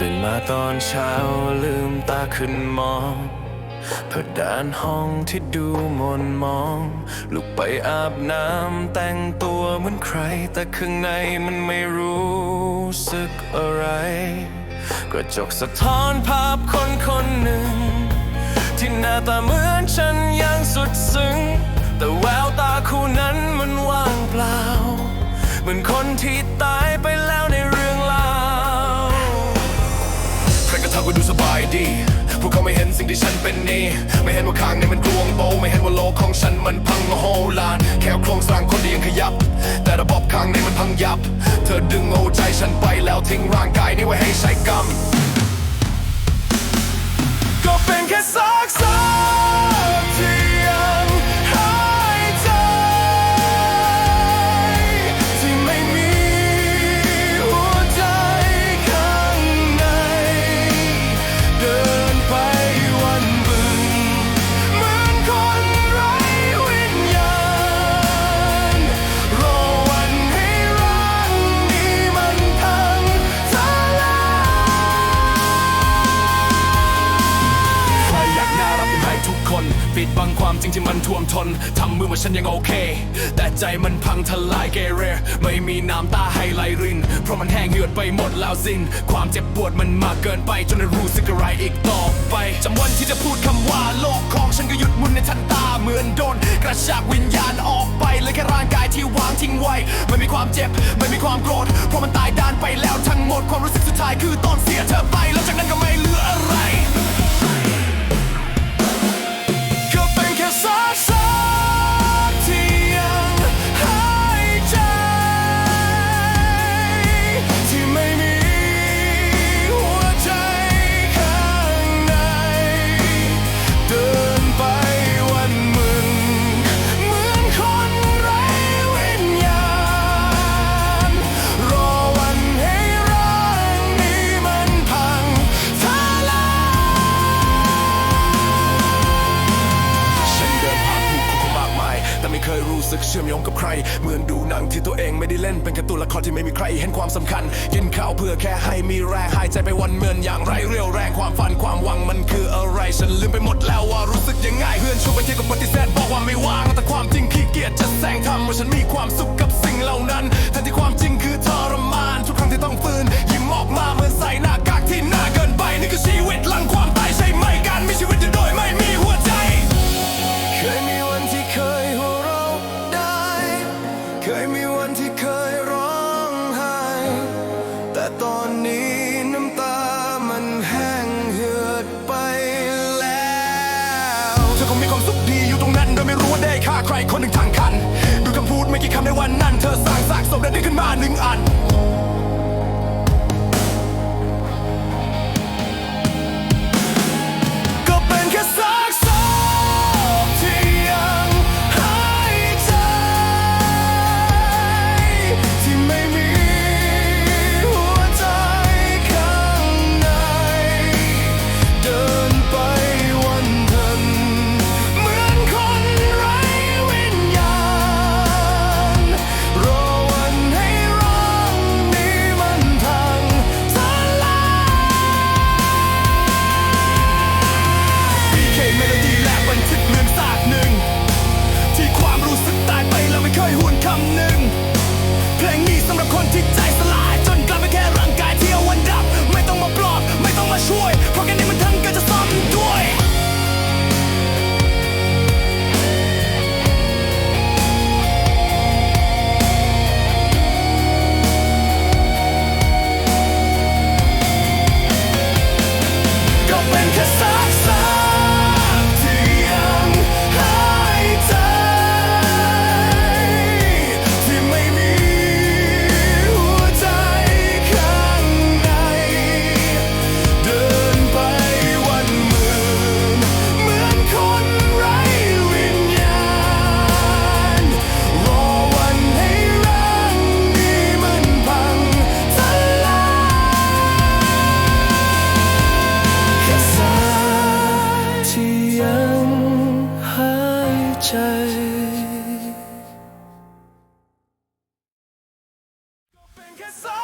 ตื่นมาตอนเช้าลืมตาขึ้นมองเพดานห้องที่ดูมนมอง ลุกไปอาบน้ำแต่งตัวเหมือนใคร แต่ข้างในมันไม่รู้สึกอะไร กระจกสะท้อนภาพคนคนหนึ่ง ที่หน้าตาเหมือนฉันยังสุดซึ้ง แต่แววตาคู่นั้นมันว่างเปล่า เหมือนคนที่ตายไปแล้ว ดูสบายดี พวกเขาไม่เห็นสิ่งที่ฉันเป็นนี่ ไม่เห็นว่าข้างในมันกลวงโบไม่เห็นว่าโลกของฉันมันพังโหลาน แค่โครงสร้างคนเดียวขยับ แต่ระบบข้างในมันพังยับ เธอดึงเอาใจฉันไปแล้วทิ้งร่างกายนี้ไว้ให้ใช้กรรม ปิดบังความจริงที่มันท่วมทนทำมือว่าฉันยังโอเค แต่ใจมันพังทลายเกเร ไม่มีน้ำตาให้ไหลริน เพราะมันแห้งเหือดไปหมดแล้วสิ้น ความเจ็บปวดมันมากเกินไป จนรู้สึกอะไรอีกต่อไปจำวันที่จะพูดคำว่าโลกของฉันก็หยุดมุนในทันตาเหมือนโดน กระชากวิญญาณออกไปเลยแค่ร่างกายที่วางทิ้งไว้ไม่มีความเจ็บไม่มีความโกรธเพราะมันตายด้านไปแล้วทั้งหมดความรู้สึกสุดท้ายคือตอนเสียเธอไปแล้วจากนั้นก็ไม่ สึกเชื่อมโยงกับใคร เหมือนดูหนังที่ตัวเองไม่ได้เล่นเป็นกระตัวละครที่ไม่มีใครเห็นความสำคัญ กินข้าวเพื่อแค่ให้มีแรงหายใจไปวันเมือนอย่างไรเรียวแรงความฝันความหวังมันคืออะไร ฉันลืมไปหมดแล้วว่ารู้สึกยังไงเพื่อนชวนไปเที่ยวกับปฏิเสธบอกว่าไม่ว่างแต่ความจริงขี้เกียจจะแซงทำว่าฉันมีความสุขาใครคนหนึ่งทางคัน ดูคำพูดไม่กี่คำในวันนั้น เธอสร้างซากศพและดึงขึ้นมาหนึ่งอัน เป็นแค่ซ